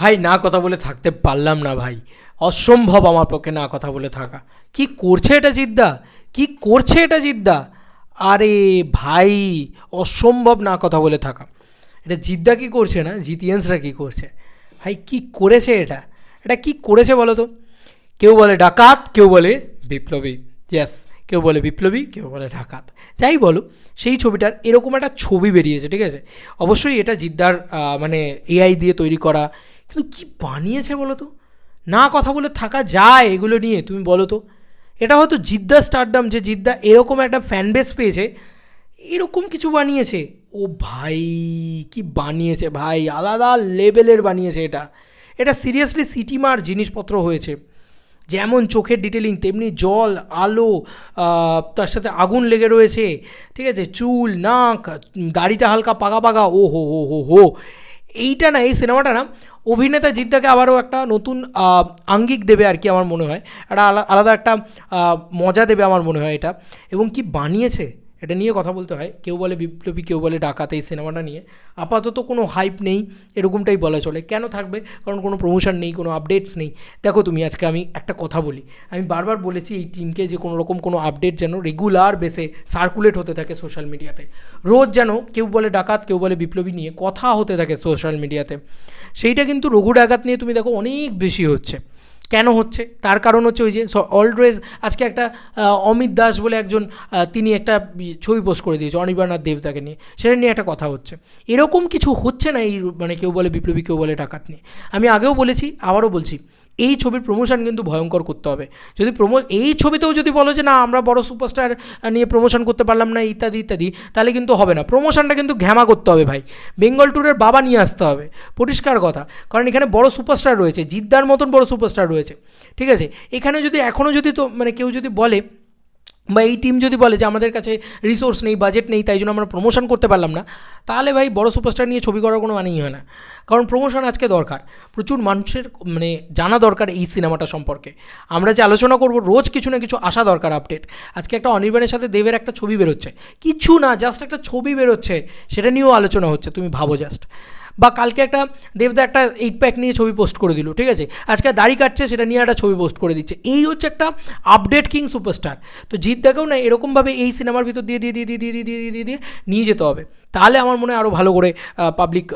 ভাই, না কথা বলে থাকতে পারলাম না ভাই। অসম্ভব আমার পক্ষে না কথা বলে থাকা। কি করছে এটা জিদ্দা? কি করছে এটা জিদ্দা? আরে ভাই, অসম্ভব না কথা বলে থাকা। এটা জিদ্দা কি করছে না? জিতিয়ান্সরা কি করছে? ভাই, কি করেছে এটা? এটা কি করেছে বলো তো? কেউ বলে ডাকাত, কেউ বলে বিপ্লবী। ইয়াস কেউ বলে বিপ্লবী, কেউ বলে ডাকাত। যাই বলো, সেই ছবিটার এরকম একটা ছবি বেরিয়েছে, ঠিক আছে? অবশ্যই এটা জিদ্দার মানে এআই দিয়ে তৈরি করা কিন্তু কি বানিয়েছে বলো তো? না কথা বলে থাকা যায় এগুলো নিয়ে, তুমি বলো তো। এটা হয়তো জিদ্দা স্টারডাম, যে জিদ্দা এরকম একটা ফ্যান বেস পেয়েছে, এরকম কিছু বানিয়েছে। ও ভাই, কি বানিয়েছে ভাই, আলাদা লেভেলের বানিয়েছে এটা। এটা সিরিয়াসলি সিটিমার জিনিসপত্র হয়েছে। যেমন চোখের ডিটেলিং তেমনি জল, আলো তার সাথে আগুন লেগে রয়েছে, ঠিক আছে? চুল, নাক দাড়িটা হালকা পাকা পাকা ও হো হো হো হো। এইটা না, এই সিনেমাটা না, অভিনেতা জিদ্দাকে আবারও একটা নতুন আঙ্গিক দেবে আর কি আমার মনে হয়। একটা আলা- আলাদা একটা মজা দেবে আমার মনে হয় এটা। এবং কি বানিয়েছে? এটা নিয়ে কথা বলতে হয়। কেউ বলে বিপ্লবী, কেউ বলে ডাকাত এই সিনেমাটা নিয়ে। আপাতত কোনো হাইপ নেই, এরকমটাই বলা চলে। কেন থাকবে? কারণ কোনো প্রমোশন নেই, কোনো আপডেটস নেই। দেখো তুমি, আজকে আমি একটা কথা বলি। আমি বারবার বলেছি এই টিমকে যে কোনো রকম কোনো আপডেট যেন রেগুলার বেসে সার্কুলেট হতে থাকে সোশ্যাল মিডিয়াতে রোজ যেন কেউ বলে ডাকাত, কেউ বলে বিপ্লবী নিয়ে কথা হতে থাকে সোশ্যাল মিডিয়াতে সেইটা কিন্তু রঘু ডাকাত নিয়ে তুমি দেখো অনেক বেশি হচ্ছে। কেন হচ্ছে? তার কারণ হচ্ছে ওই যে অলওয়েজ আজকে একটা অমিত দাস বলে একজন তিনি একটা ছবি পোস্ট করে দিয়েছে অনির্বাণাথ দেবতাকে নিয়ে। সেটা নিয়ে একটা কথা হচ্ছে। এরকম কিছু হচ্ছে না এই মানে কেউ বলে বিপ্লবী, কেউ বলে ডাকাত নিয়ে। আমি আগেও বলেছি, আবারও বলছি এই ছবির প্রমোশন কিন্তু ভয়ঙ্কর করতে হবে। যদি প্রমো এই ছবিতেও যদি বলো যে, না, আমরা বড় সুপারস্টার নিয়ে প্রমোশন করতে পারলাম না, ইত্যাদি ইত্যাদি, তাহলে কিন্তু হবে না। প্রমোশনটা কিন্তু ঘ্যামা করতে হবে ভাই। বেঙ্গল ট্যুরের বাবা নিয়ে আসতে হবে। পরিষ্কার কথা। কারণ এখানে বড় সুপারস্টার রয়েছে, জিদ্দার মতন বড় সুপারস্টার রয়েছে। ঠিক আছে? এখানে যদি এখনও যদি তো মানে কেউ যদি বলে বা এই টিম যদি বলে যে আমাদের কাছে রিসোর্স নেই বাজেট নেই, তাই জন্য আমরা প্রমোশন করতে পারলাম না, তাহলে ভাই বড় সুপারস্টার নিয়ে ছবি করার কোনো মানেই হয় না। কারণ প্রমোশন আজকে দরকার, প্রচুর মানুষের মানে জানা দরকার এই সিনেমাটা সম্পর্কে। আমরা যে আলোচনা করব, রোজ কিছু না কিছু আসা দরকার আপডেট আজকে একটা অনির্বাণের সাথে দেবের একটা ছবি বেরোচ্ছে। কিছু না জাস্ট একটা ছবি বেরোচ্ছে, সেটা নিয়েও আলোচনা হচ্ছে, তুমি ভাবো জাস্ট বা কালকে একটা দেবদা একটা এইট প্যাক নিয়ে ছবি পোস্ট করে দিল, ঠিক আছে? আজকে দাড়ি কাটছে, সেটা নিয়ে একটা ছবি পোস্ট করে দিচ্ছে। এই হচ্ছে একটা আপডেট কিং সুপারস্টার তো জিদ্দাকেও না এরকমভাবে এই সিনেমার ভিতর দিয়ে দিয়ে দিয়ে দিয়ে দিয়ে দিয়ে দিয়ে দিয়ে দিয়ে নিয়ে যেতে হবে। তাহলে আমার মনে হয় আরও ভালো করে পাবলিক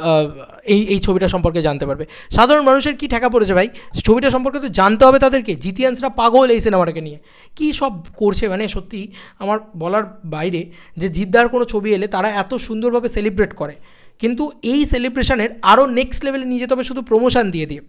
এই এই ছবিটা সম্পর্কে জানতে পারবে। সাধারণ মানুষের কি ঠেকা পড়েছে ভাই? ছবিটা সম্পর্কে তো জানতে হবে তাদেরকে। জিতিয়ান্সরা পাগল এই সিনেমাটাকে নিয়ে। কি সব করছে মানে সত্যি আমার বলার বাইরে যে জিদ্দার কোনো ছবি এলে তারা এত সুন্দরভাবে সেলিব্রেট করে। কিন্তু এই সেলিব্রেশনের আরও নেক্সট লেভেলে নিয়ে যেতে হবে শুধু প্রমোশন দিয়ে দিয়ে।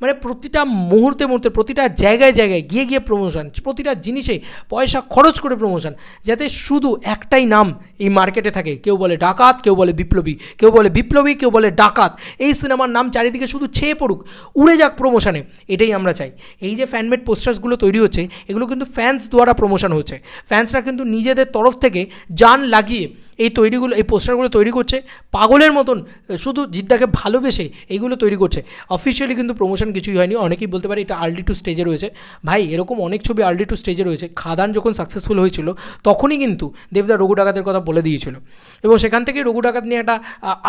মানে প্রতিটা মুহূর্তে মুহূর্তে, প্রতিটা জায়গায় জায়গায় গিয়ে গিয়ে প্রমোশন প্রতিটা জিনিসে পয়সা খরচ করে প্রমোশন যাতে শুধু একটাই নাম এই মার্কেটে থাকে। কেউ বলে ডাকাত, কেউ বলে বিপ্লবী, কেউ বলে বিপ্লবী, কেউ বলে ডাকাত। এই সিনেমার নাম চারিদিকে শুধু ছেয়ে পড়ুক, উড়ে যাক প্রমোশনে এটাই আমরা চাই। এই যে ফ্যানমেড পোস্টার্সগুলো তৈরি হচ্ছে, এগুলো কিন্তু ফ্যান্স দ্বারা প্রমোশন হচ্ছে। ফ্যান্সরা কিন্তু নিজেদের তরফ থেকে যান লাগিয়ে এই তৈরিগুলো, এই পোস্টারগুলো তৈরি করছে। পাগলের মতন, শুধু জিদ্দাকে ভালোবেসে এইগুলো তৈরি করছে। অফিসিয়ালি কিন্তু প্রমোশন কিছুই হয়নি। অনেকেই বলতে পারে এটা আর্লি টু স্টেজে রয়েছে। ভাই, এরকম অনেক ছবি আর্লি টু স্টেজে রয়েছে। খাদান যখন সাকসেসফুল হয়েছিল, তখনই কিন্তু দেবদা রঘু ডাকাতের কথা বলে দিয়েছিল। এবং সেখান থেকে রঘু ডাকাত নিয়ে একটা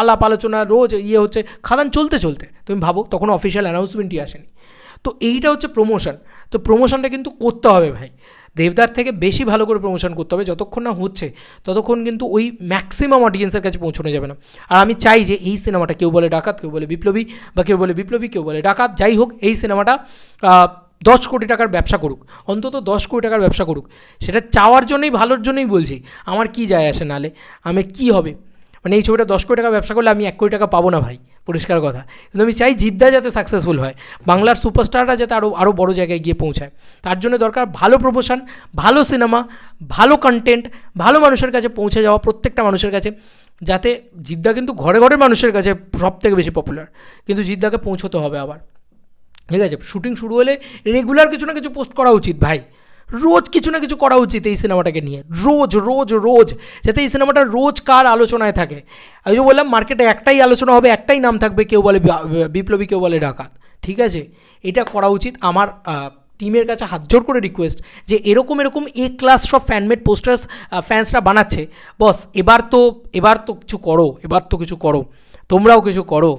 আলাপ আলোচনা, রোজ ইয়ে হচ্ছে, খাদান চলতে চলতে, তুমি ভাবো তখন অফিসিয়াল অ্যানাউন্সমেন্টই আসেনি। তো এইটা হচ্ছে প্রমোশন তো প্রমোশনটা কিন্তু করতে হবে ভাই। দেবদার থেকে বেশি ভালো করে প্রমোশন করতে হবে। যতক্ষণ না হচ্ছে, ততক্ষণ কিন্তু ওই ম্যাক্সিমাম অডিয়েন্সের কাছে পৌঁছানো যাবে না। আর আমি চাই যে এই সিনেমাটা কেউ বলে ডাকাত, কেউ বলে বিপ্লবী বা কেউ বলে বিপ্লবী, কেউ বলে ডাকাত, যাই হোক, এই সিনেমাটা দশ কোটি টাকার ব্যবসা করুক। অন্তত দশ কোটি টাকার ব্যবসা করুক। সেটা চাওয়ার জন্যই, ভালোর জন্যই বলছি। আমার কি যায় আসে নালে? আমি কি হবে? মানে এই ছবিটা দশ কোটি টাকা ব্যবসা করলে আমি এক কোটি টাকা পাবো না ভাই, পরিষ্কার কথা। কিন্তু আমি চাই জিদ্দা যাতে সাকসেসফুল হয়, বাংলার সুপারস্টাররা যাতে আরও আরও বড় জায়গায় গিয়ে পৌঁছায়। তার জন্য দরকার ভালো প্রমোশন ভালো সিনেমা ভালো কন্টেন্ট ভালো মানুষের কাছে পৌঁছে যাওয়া প্রত্যেকটা মানুষের কাছে, যাতে জিদ্দা কিন্তু ঘরে ঘরে মানুষের কাছে সব থেকে বেশি পপুলার কিন্তু জিদ্দাকে পৌঁছতে হবে আবার। ঠিক আছে শুটিং শুরু হলে রেগুলার কিছু না কিছু পোস্ট করা উচিত ভাই। রোজ কিছু না কিছু করা উচিত এই সিনেমাটাকে নিয়ে। রোজ রোজ রোজ। যাতে এই সিনেমাটা রোজ কার আলোচনায় থাকে। আমি যে বললাম, মার্কেটে একটাই আলোচনা হবে, একটাই নাম থাকবে, কেউ বলে বিপ্লবী, কেউ বলে ডাকাত। ঠিক আছে? এটা করা উচিত। আমার টিমের কাছে হাত জোর করে রিকোয়েস্ট যে এরকম এরকম এ ক্লাস সব ফ্যানমেড পোস্টার্স ফ্যান্সরা বানাচ্ছে। বস, এবার তো এবার তো কিছু করো, এবার তো কিছু করো। তোমরাও কিছু করো।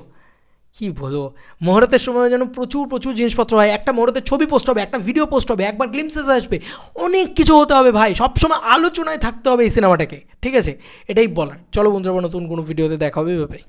কি বলব মহরতের সময় যেন প্রচুর প্রচুর জিনিসপত্র হয়। একটা মহরতের ছবি পোস্ট হবে, একটা ভিডিও পোস্ট হবে, একবার গ্লিমসেস আসবে। অনেক কিছু হতে হবে ভাই। সবসময় আলোচনায় থাকতে হবে এই সিনেমাটাকে ঠিক আছে? এটাই বলার। চলো বন্ধুরা নতুন কোনো ভিডিওতে দেখা হবে ভাই